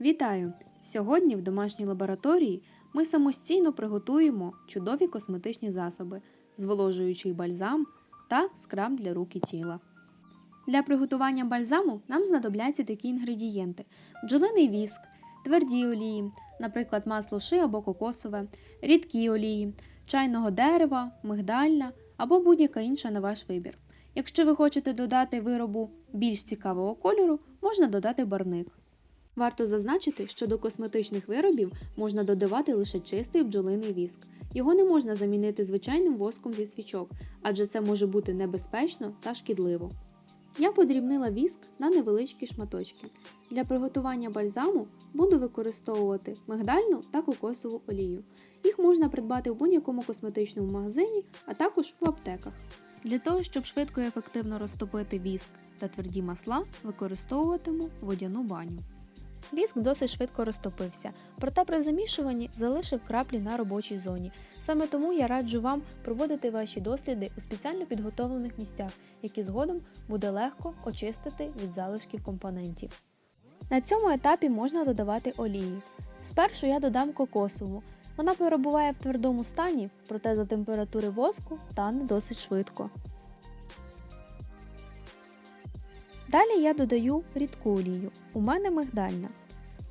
Вітаю! Сьогодні в домашній лабораторії ми самостійно приготуємо чудові косметичні засоби, зволожуючий бальзам та скраб для рук і тіла. Для приготування бальзаму нам знадобляться такі інгредієнти: бджолиний віск, тверді олії, наприклад, масло ши або кокосове, рідкі олії, чайного дерева, мигдальна або будь-яка інша на ваш вибір. Якщо ви хочете додати виробу більш цікавого кольору, можна додати барник. Варто зазначити, що до косметичних виробів можна додавати лише чистий бджолиний віск. Його не можна замінити звичайним воском зі свічок, адже це може бути небезпечно та шкідливо. Я подрібнила віск на невеличкі шматочки. Для приготування бальзаму буду використовувати мигдальну та кокосову олію. Їх можна придбати в будь-якому косметичному магазині, а також в аптеках. Для того, щоб швидко і ефективно розтопити віск та тверді масла, використовуватиму водяну баню. Віск досить швидко розтопився, проте при замішуванні залишив краплі на робочій зоні. Саме тому я раджу вам проводити ваші досліди у спеціально підготовлених місцях, які згодом буде легко очистити від залишків компонентів. На цьому етапі можна додавати олії. Спершу я додам кокосову. Вона перебуває в твердому стані, проте за температури воску тане досить швидко. Далі я додаю рідку олію. У мене мигдальна.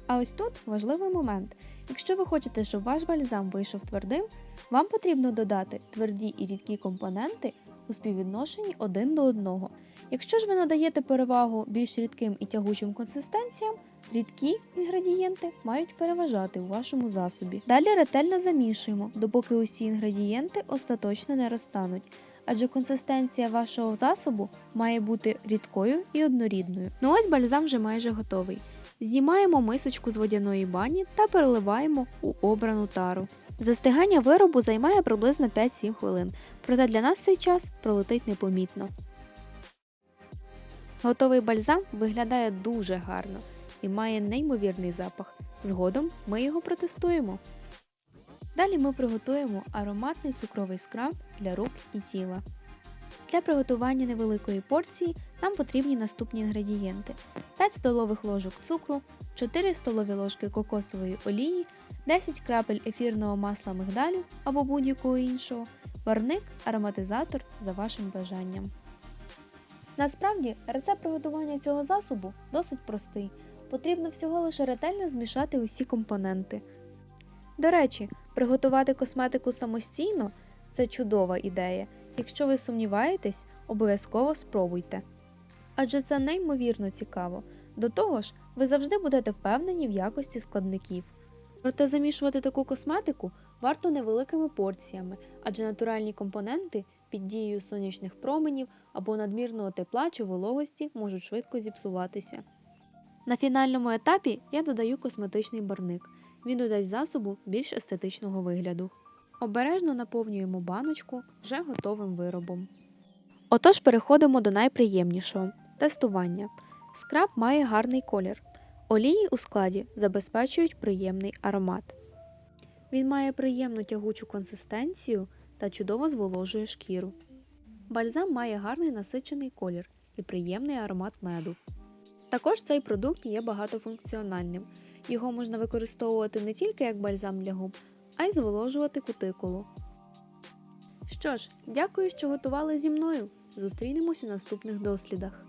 А ось тут важливий момент. Якщо ви хочете, щоб ваш бальзам вийшов твердим, вам потрібно додати тверді і рідкі компоненти у співвідношенні один до одного. Якщо ж ви надаєте перевагу більш рідким і тягучим консистенціям, рідкі інгредієнти мають переважати у вашому засобі. Далі ретельно замішуємо, допоки усі інгредієнти остаточно не розтануть. Адже консистенція вашого засобу має бути рідкою і однорідною. Ну ось бальзам вже майже готовий. Знімаємо мисочку з водяної бані та переливаємо у обрану тару. Застигання виробу займає приблизно 5-7 хвилин, проте для нас цей час пролетить непомітно. Готовий бальзам виглядає дуже гарно і має неймовірний запах. Згодом ми його протестуємо. Далі ми приготуємо ароматний цукровий скраб для рук і тіла. Для приготування невеликої порції нам потрібні наступні інгредієнти: 5 столових ложок цукру, 4 столові ложки кокосової олії, 10 крапель ефірного масла мигдалю або будь-якого іншого, варник, ароматизатор за вашим бажанням. Насправді, рецепт приготування цього засобу досить простий. Потрібно всього лише ретельно змішати усі компоненти. До речі, приготувати косметику самостійно це чудова ідея. Якщо ви сумніваєтесь, обов'язково спробуйте. Адже це неймовірно цікаво. До того ж, ви завжди будете впевнені в якості складників. Проте замішувати таку косметику варто невеликими порціями, адже натуральні компоненти під дією сонячних променів або надмірного тепла чи вологості можуть швидко зіпсуватися. На фінальному етапі я додаю косметичний барник. Він додасть засобу більш естетичного вигляду. Обережно наповнюємо баночку вже готовим виробом. Отож переходимо до найприємнішого тестування. Скраб має гарний колір. Олії у складі забезпечують приємний аромат. Він має приємну тягучу консистенцію та чудово зволожує шкіру. Бальзам має гарний насичений колір і приємний аромат меду. Також цей продукт є багатофункціональним. Його можна використовувати не тільки як бальзам для губ, а й зволожувати кутикулу. Що ж, дякую, що готували зі мною. Зустрінемось у наступних дослідах.